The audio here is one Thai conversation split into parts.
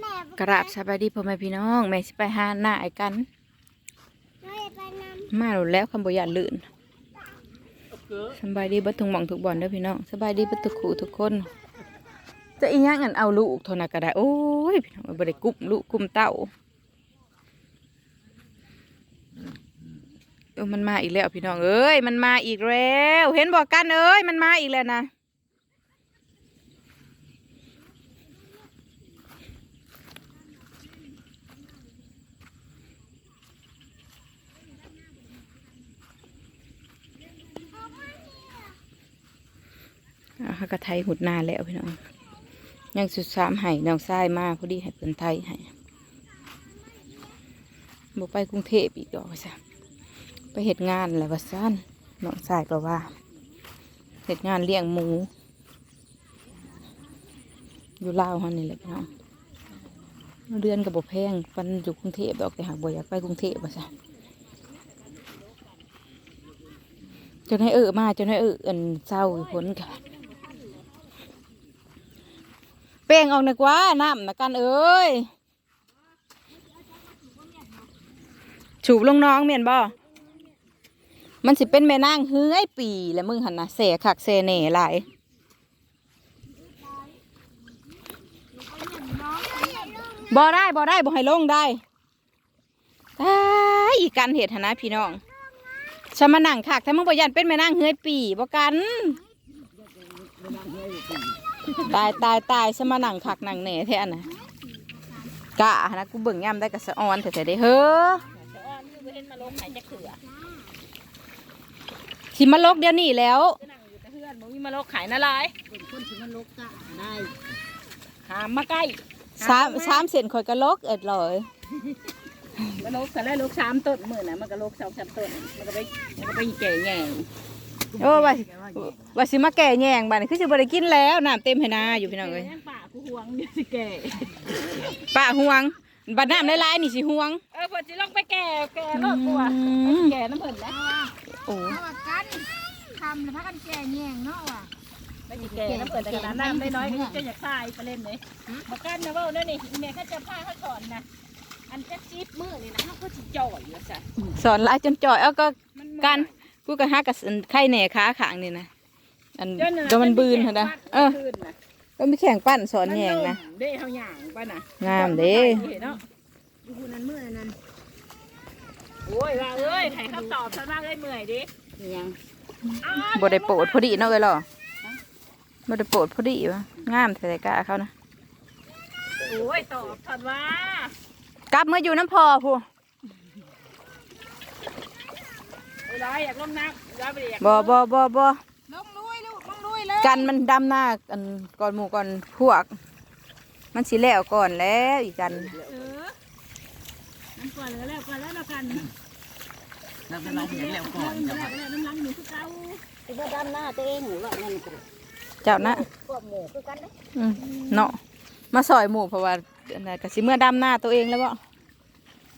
แม่กราบสบายดีพ่อแม่พี่น้อง แม่สิไปหาหน้าไอ้กันน้อยไปนำมาแล้วแล้วคำบ่อยากลื่นสบายดีเบัดทุงหม่องทุกบ่อนเด้อพี่น้องสบายดีเบัดทุกคู่ทุกคน จะอีหยังอันเอาลูกโทนนะก็ได้โอ้ยพี่น้องบ่ได้กุมลูกกุมเต้าเออมันมาอีกแล้วพี่น้องเอ้ยมันมาอีกแล้ว เห็นบอกกันเอ้ยมันมาอีกแล้วนะ อะเขาก็ไทยหุดนาแล้วพี่น้องยังสุดสามให้น้องชายมาพอดีให้เพิ่นไทยให้บ่ไปกรุงเทพอีกดอกว่าซะไปเฮ็ดงานแล้วว่าซั่นน้องชายก็ว่าเฮ็ดงานเลี้ยงหมู อยู่ลาวเฮานี่แหละพี่น้องเดือนก็บ่แพงปันอยู่กรุงเทพดอกแต่หากบ่อยากไปกรุงเทพว่าซะจนให้เออมาจนให้เอออินเศร้าอยู่พ้นกัน เป้งออกนึกว่าน้ำนะกันเอ้ยฉูบลงน้องเมียนบ่ มันสิเป็นแม่นางเฮ้ยปีแล้วมึงหันนะเสคักเสเน่หลายบ่ได้บ่ได้บ่ให้ลงได้ตายอีกันเหตุนะพี่น้องชะมานั่งคักถ้ามึงบ่ยันเป็นแม่นางเฮ้ยปีบ่กัน ตายตายตายสมาหนังคักหนังแหน่แท้น่ะกะนะกูเบิ่งย่ำได้กับสะออนแท้ๆได้เฮ้อสิมาลกเดี๋ยวนี้แล้วเพื่อนมึงมีมาโลกขายนะลายเป็นคนที่มันลกกะได้หามมาใกล้สามสามเส้นข่อยก็ลกเอ็ดเลยมาโลกแต่ละโลกสามต้นมื่อนะมันก็โลกสองสามต้นมันก็ไปมันก็ไปแก่แง่ โอ้ว่าสิว่าสิมาแก่แยงบัดนี้คือสิบ่ได้กินแล้วน้ำเต็มให้นาอยู่พี่น้องเอ้ยยังป่ากูห่วงเดี๋ยวสิแก่ป้าห่วงบัดน้ำหลายๆนี่สิห่วงเออพอจะลงไปแก่แก่โลกกลัวอืมแก่น้ำเพิ่นแล้วโอ้เพราะว่ากันทำแล้วพากันแก่แยงเนาะว่ะไปสิแก่น้ำเพิ่นแต่ขนาดน้ำได้น้อยก็จะอยากตายไปเล่นเลยมากันนะเว่าเนี่ยนี่แม่เขาจะพาเขาสอนนะอันจะจีบมือนี่นะเขาก็สิจ่อยอยู่ซะสอนหลายจนจ่อยเอาก็มันกัน กูก็หากับไข่แหน่ขาขางนี่นะอันก็มันบืนเหรอนะเออก็มีแข่งปั้นสอนแยงนะเด้เฮาหย่างป่ะนะงามเด้เนาะอยู่คนนั้นเมื่อนั้นโอ้ยว่าเอ้ยให้เขาตอบซะว่าเอ้ยเมื่อยดิเป็นหยังบได้โปรดพอดีเนาะเลยหรอบได้โปรดพอดีวะงามแต่กะเขานะโอ้ยตอบทันว่ากลับเมื่ออยู่น้ำพอพู เวลาอยากลงน้ำเวลาไปอยากบอบอบอบอลงลุยลูกลงลุยเลยกันมันดำหน้ากันก่อนหมู่ก่อนพวก มันสิแล้วก่อนแล้วอีกันเออน้ำก่อนแล้วแล้วก่อนแล้วแล้วกันเราเป็นเราเห็นแล้วก่อนแล้วแล้วน้ำลังหนูคือเก่าที่ว่าด้านหน้าตัวเองหนูว่านั่นก็เจ้านะพวกหมูคือกันเด้อืมเนาะมาซอยหมู่เพราะว่าอันนั้นก็สิเมื่อดำหน้าตัวเองแล้วบ่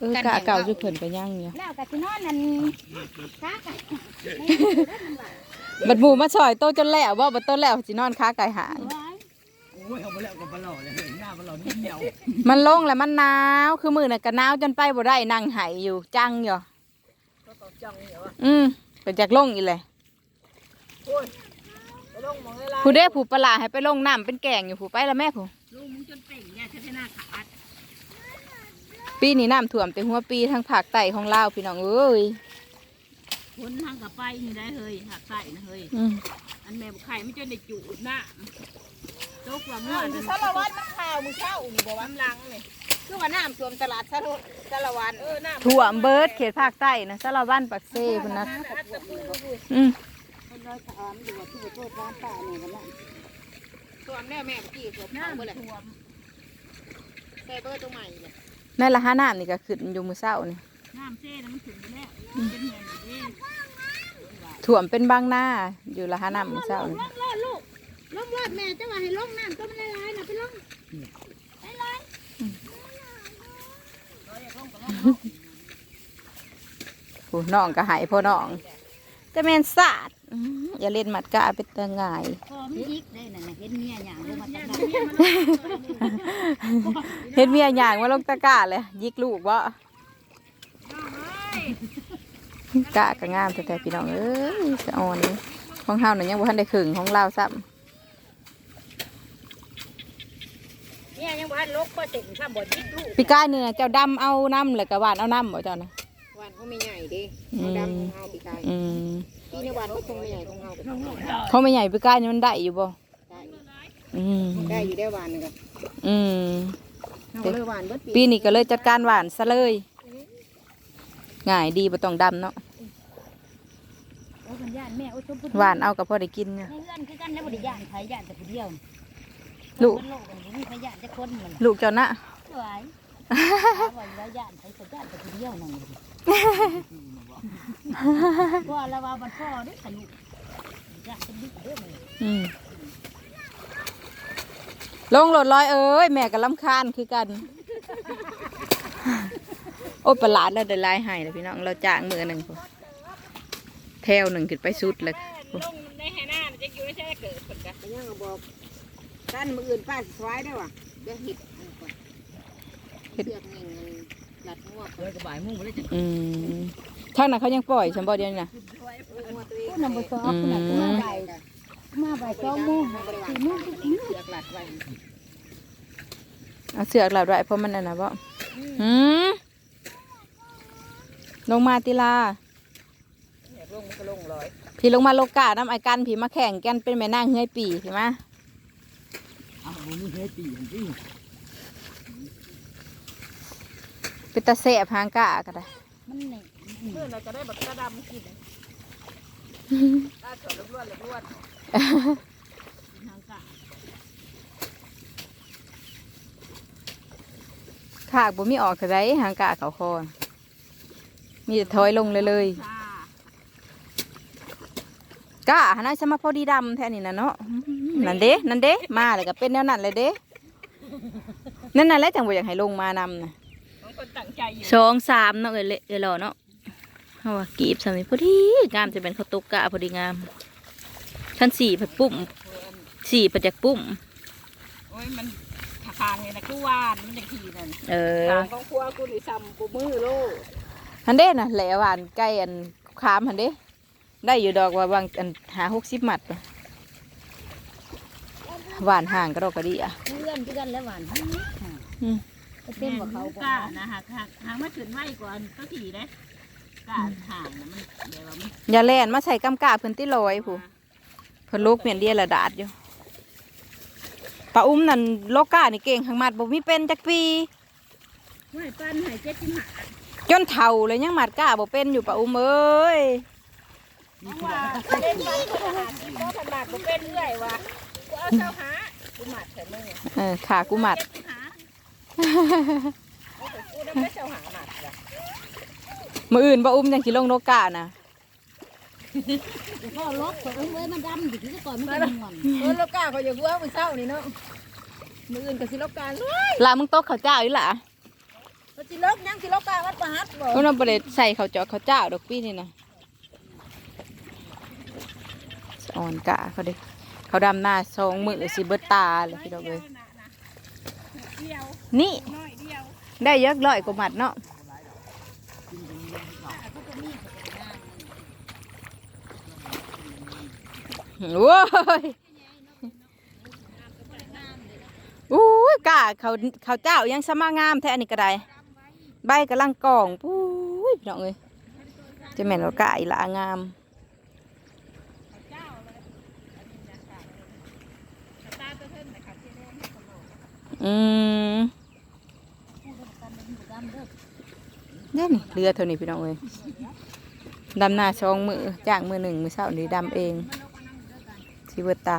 เออกะเก่าอยู่เพิ่นก็ยังอยู่แล้วก็สินอนนั่นค้ากันบัดหมู่มาซอยโตจนแล้วบ่บัดโตแล้วสินอนค้าไก่หางโอ้ยเอาไปแล้วกับปลาหล่อเลยหน้าปลาหล่อนี่เดียวมันลงแล้วมันหนาวคือมือน่ะก็หนาวจนไปบ่ได้นั่งไหายอยู่จังอยู่ก็ตอบจังเหรอวะอืมก็จากลงอีเลยโอ้ยไปลงมองเวลาผู้เด้ผู้ปลาให้ไปลงน้ำเป็นแกงอยู่ผู้ไปแล้วแม่ผู้ ลุงมึงจนเป่งเนี่ยใช้หน้าขาด ปีนี้น้ำท่วมแต่หัวปีทางภาคใต้ของลาวพี่น้องเอ้ยคนทางกับไปนี่ได้เฮ้ยหักใส่นะเฮ้ยอืมอันแม่บุไข่ไม่จนได้จูดหน้าโต๊ะกว่าง้อสารวัตรมันข่าวมือเช้านี่บอกว่าน้ำลังเลยคือว่าน้ำท่วมตลาดสารสารวันเออหน้าท่วมเบิดเขตภาคใต้นะสารวันปักเซ่พุ่นนะอัดตะปูอืมคนน้อยถามอยู่ว่าที่ว่าโทษร้านป้าเนี่ยกันนั่นท่วมแน่แม่เมื่อกี้ท่วมน้ำท่วมใส่เบอร์ตัวใหม่เลย แม่ละหาน้ำนี่ก็ขึ้นอยู่มือเช้านี่น้ำเซ่นะมันถึงไปแล้วเป็นเหียนอยู่ดิท่วมเป็นบางหน้าอยู่ละหาน้ำมือเช้านี่ลงรอดลูกลงรอดแม่จะว่าให้ลงน้ำก็ไม่ได้ร้ายนะไปลงผู้น้องก็หายพ่อน้อง จะแม่นสาดอื้ออย่าเล่นหมัดกะเป็นตะง่าย พอมันยิกได้นั่นน่ะเห็นเมียหยังลงมาตักได้เฮ็ดเมียย่างมาลงตะกร้าเลยยิกลูกบ่กะก็งามแต่ๆพี่น้องเอ้ยสะอ่อนเลยของเฮาน่ะยังบ่ทันได้ครึ่งของเราซ้ำเนี่ยยังว่าลกก็เต็งข้ามบ่ยิกลูกปีกายนี่น่ะเจ้าดำเอาน้ำแล้วก็หวานเอาน้ำบ่เจ้านะ วันเขาไม่ใหญ่เดิอืมเขาดำของเขาปีกายอืมที่ในวันก็คงไม่ใหญ่ของเขาไปเขาไม่ใหญ่ปีกายนี่มันได้อยู่บ่ได้อืมได้อยู่ได้วันหนึงกันอืมเขาเลยวันเบิดปีปีนี้ก็เลยจัดการหวานซะเลยง่ายดีบ่ต้องดำเนาะโอ้คนย่านแม่โอ้ชมพูหวานเอาก็พอได้กินเนี่ย ในเรือนคือกันแล้วบ่ได้ย่านไผย่านแต่ผู้เดียวลูก คนโลกมันบ่มีไผย่านแต่คนมันลูกเจ้านะสวยว่าว่าย่านไผก็ย่านแต่ผู้เดียวนั่นเพราะว่าแล้วว่าบัดพ่อเด้อขยุย่านเป็นบิ๊กเด้อแม่อืมลงรถลอยเอ้ยแม่ก็ลำคาญคือกัน โอ้ยประหลาดแล้วได้ลายให้เลยพี่น้องเราจ้างมือหนึ่งพุ่นแถวหนึ่งขึ้นไปสุดเลยลงในแห่หน้าจะอยู่ในแช่เกิดคนกันไปยังก็บอกด้านมืออื่นป้าสิสวายได้ว่ะเดี๋ยวเห็ดอันก่อนเสือกหนึ่งมันห ลัดงวดเลยกระบายมุ่งไปเลยจะอืมทางนั้นเขายังปล่อยฉันบอกเดียวนี่นะงวดตัวเองผู้นำบ่สอบผู้นั้นมาบ่ายมาบ่าย2โมง4โมงเสือกหลัดไว้เอาเสือกหลับไว้เพราะมันอันนะบ่หืมลงมาติลาลงมันก็ลงร้อยพี่ลงมาโลกาน้ำไอกันพี่มาแข่งกันเป็นแม่นางเฮือยปีพี่มาอ้าวมึงเฮ้ยตีจริง เป็นตาเสบหางกะก็ได้มันนี่เพื่อนเราจะได้แบบกระดำกินตาสดล้วนๆล้วนทางกะขากบ่มีออกเท่าไรหางกะเขาคอมีแต่ถอยลงเลยเลยๆจ้ากะหันน่าจะมาพอดีดำแท่นี่นะเนาะนั่นเด้นั่นเด้มาเลยก็เป็นแนวนั้นเลยเด้นั่นน่ะแหละจังบ่อยากให้ลงมานำนะบาง คนตั้งใจอยู่สองสามเนาะเอ้ยเละเอ้ยหล่อเนาะเฮาว่ากีบสามีพอดีงามจะเป็นข้าวตุกกะพอดีงามชั้นสี่ผัดปุ้มสี่ผัดจากปุ้มโอ้ยมันทางเลยนะคือวานมันจะขี่นั่นเออทางของครัวกูหรือซ้ำกูมือโลฮันเด้น่ะแหละหวานใกล้อันคามฮันเด้ได้อยู่ดอกว่าบางอันหาหกสิบมัดว่ะหวานห่างก็ดอกกระดีอะเพื่อนคือกันแล้วหวานอืมก็ เป็นว่าเขากะนะฮะหางหางมาถึงไว้ก่อนก็ขี่นะกะห่างนะมันเดี๋ยวว่ามันอย่าแล่นมาใส่กำกาเพิ่นติลอยผู้เพิ่นลูกเมียนเดียระดาดอยู่ปลาอุ้มนั่นโลกานี่เก่งข้างมัดบ่มีเป็นจักปี ไม่ปั้นหายเจ็ดที่หาจนเฒ่าเลยยังมัดกาบ่เป็นอยู่ปลาอุ้มเอ้ยว่าเล่นปั้นขนาดที่โตขนาดกูเป็นเรื่อยว่ะกูเอาเจ้าหากูหมัดแต่มือเออขากูมัดเจ็ดที่หากูได้ไม่เจ้าหาหมัดว่ะมื้ออื่นปลาอุ้มยังสิลงโลกาน่ะพ่อลบของเอ้ยมันดำอยู่ที่ก่อนมันก็ม่วนเออลูกกาเขาอย่าว่ามือเศร้านี่เนาะมืออื่นก็สิลกกาเลยลามึงตกข้าวเจ้าอีหล่ะเขาสิลกยังสิลกกาวัดประหัตบ่เพราะเราบ่ได้ใส่ข้าวเจาะข้าวเจ้าดอกปีนี่นะสอนกะเขาเด้เขาดำหน้าสองมือสิเบิดตาเลยพี่ดอกเลย เดียวนี่ น้อยเดียวได้เยอะร้อยกว่าหมัดเนาะโว้ยอู้ยกะเขาเขาเจ้ายังสมางามแท้อันนี้ก็ได้ใบกำลังกล่องปุ้ยพี่น้องเอ้ยจะแม่นว่ากะอีหละงาม ตาตัวเพิ่นนะครับที่เล่น อืมเนี่ยนี่เรือเท่านี้พี่น้องเอ้ยดำหน้าช่องมือจ้างมือหนึ่งมือเช้านี้ดำเองสิเบิดตา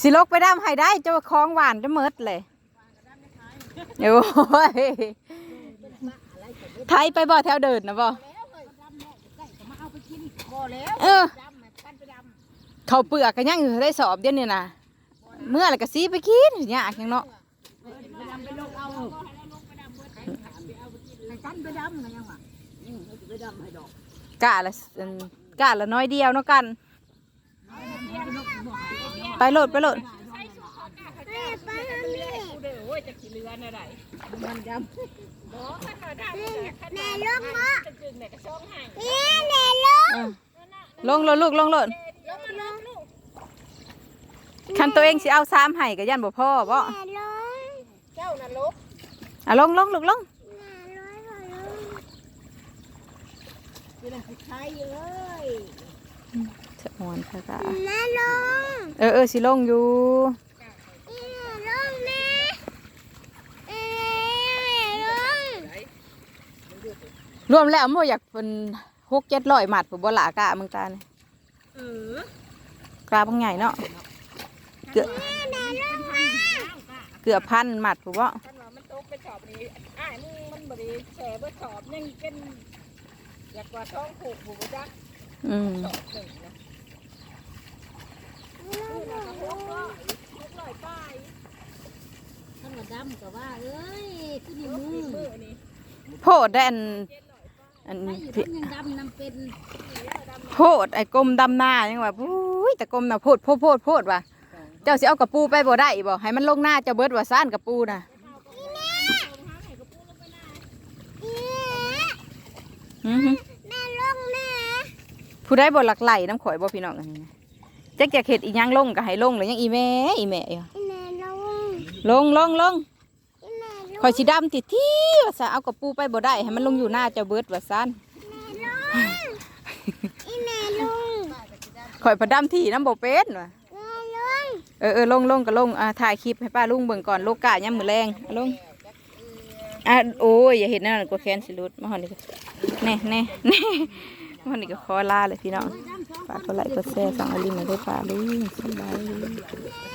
สิลกไปดำให้ได้เจ้าคล้องหวานจะเมิดเลยโอ้ยไทยไปบ่แถวเดินนะบ่เอเอเขาเปลือกกันยังอยู่ได้สอบเดี๋ยวนี้นะ เมื่อไรก็ซีไปกินยากยังเนาะไปดำไปลงเอาให้ปั้นไปดำกันยังวะอืมไปดำให้ดอกกะละอันกะละน้อยเดียวเนาะกันบ่ไปโลดไปโลดใส่ชุดขอกาเขาเจ้าชุดแม่ก็เรือให้กูเด้อโอ้ยจะขี่เรืออะไรมันจบ่ขันหน่อยดำขันหน่แม่อยลงบ่จะจึงแม่ก็ช่องให้แม่แม่ลงเออลงโลดลูกลงโลดลงมาลงลูก คันตัวเองสิเอาซ้ำให้ก็ยันบ่พ่อบ่แม่ลงเจ้าน่ะลบอะลงลงลูกลงแม่ลงบ่ลงเป็นผู้ชายเอ้ยสะอวนค่ะกะแม่ลงเออเออสิลงอยู่แม่ลงแม่แม่ลงรวมแล้วบ่อยากเป็นหกเจ็ดร้อยหมัดผมบ่หลากะมึงตาเนี่ยเออกราบางใหญ่เนาะ เกือบเกือบพันหมัดผมว่าขันว่ามันตกไปชอบนี้อ้ายมึงมันบ่ได้แฉเบ่ชอบยังเป็นอยากกว่าท้องผูกผูกบ่จักอืมชอบถึงนะนี่นะก็หกร้อยหกร้อยป้ายท่านว่าดำก็ว่าเอ้ยคือนี่มืมืออมือนี่โพดได้อันอันไม่อยู่พี่ทั้งยังดำนำเป็นโพดไอ้กลมดำหน้ายังว่าอุ้ยแต่กลมน่ะโพดโพดโพดโพดว่ะเจ้าสิเอากระปูไปบ่ได้บ่ให้มันลงหน้าเจ้าเบิดว่าซ่านกระปูน่ะแม่อือหือแม่ลงแม่ผู้ใดบ่หลักไหลน้ำข่อยบ่พี่น้องอันนี้นะจักอยากเฮ็ดอีหยังลงก็ให้ลงเลยยังอีแม่อีแม่อยู่แม่ลงลงลงลงแม่ลงข่อยสิดำติที่ว่าซะเอากระปูไปบ่ได้ให้มันลงอยู่หน้าเจ้าเบิดว่าซ่านอีแม่ลงข่อยพอดำที่น้ำบ่เป็นว่ะแม่ลง เออเออลงลงก็ลงอ่าถ่ายคลิปให้ป้าลุงเบิ่งก่อนโลกะย่ำมือแรงเอลงอะโอ้ยอย่าเห็นนั่นกลัวแค้นสิรุดมาหอนนี่ก็แน่แน่แน่มาหอนนี่ก็คอลาเลยพี่น้องฝากกดไลค์กดแชร์สั่งอลิมมาด้วยป้าลุงสบาย